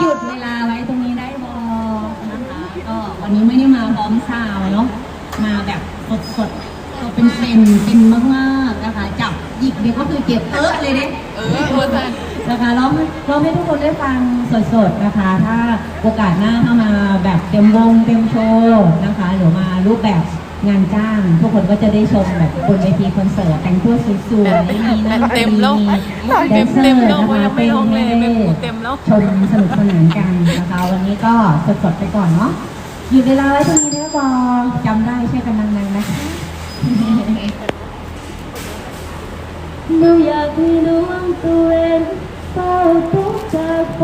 หยุดเวลาไว้ตรงนี้ได้บอนะคะก็วันนี้ไม่ได้มาพร้อมซาวเนาะมาแบบสดๆก็เป็นเป็นเป็นมากๆนะคะจับหยิบเนี่ยก็คือเก็บเอะเลยเนี่ยเออเออใช่นะคะร้องร้องให้ทุกคนได้ฟังสดๆนะคะ ถ้าโอกาสหน้าถ้ามาแบบเต็มวงเต็มโชว์นะคะหรือมารูปแบบ งานจ้างทุกคนก็จะได้ชมแบบบนเวทีคอนเสิร์ตแต่งตัวสวยๆมีนักดนตรีเต็มแล้วแดนเซอเต็มร์แล้วนะคะยังไม่ร้องเลยเป็นหมูเต็มแล้วชมสนุกสนานกันนะคะวันนี้ก็สดๆไปก่อนเนาะหยุดเวลาไว้ตรงนี้นะบอจำได้ใช่วยกันดังๆนะคะหนูอยากให้ดวงตัวเองเฝ้าทุกจากฟ้า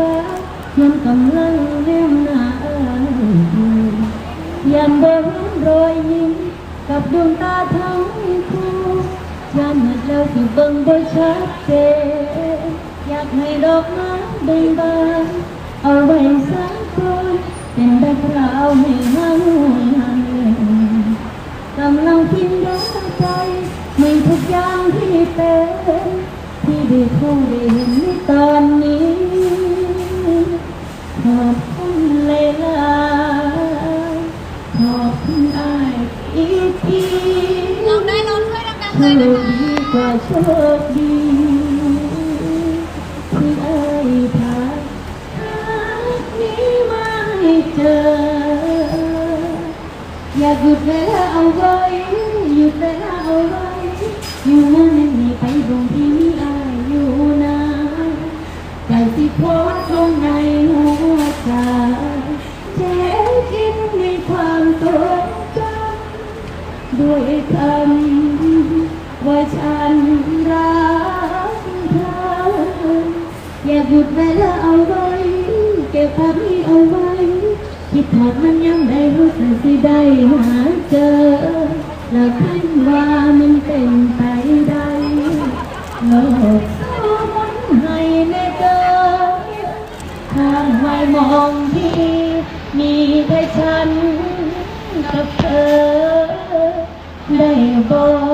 ยันเดินรอยยิ้มกับดวงตาทั้งคู่ยันหมดแล้วที่เบิ่งบ่ชัดเจนอยากให้ดอกไม้เบ่งบานเอาไว้สักคนเป็นแบ็คกราวให้ห้าหันกำลังพิมพ์รักใจไม่ทุกอย่างที่เป็นที่ได้เข้าได้เห็นในตอนนี้ขอบ อีกทีร้องได้ลองช่วยดังๆโชเลยนะคะดีกว่าโชคดีที่อายพาหากนี้มาให้เจอ อยากหยุดเวลาเอาไว้หยุดเวลาเอาไว้ อยู่นั่นนี่ไปตรงที่ ด้วยคำว่าฉันรักเธออยากหยุดเวลาเอาไว้ เก็บภาพนี้เอาไว้ คิดถอดมันยังได้รู้สึกสิได้หาเจอ แล้วคิดว่ามันเป็นไปได้โลกสมนให้แน่เจอทางไว้มองที่มีแต่ฉันกับเธอ ได้บอก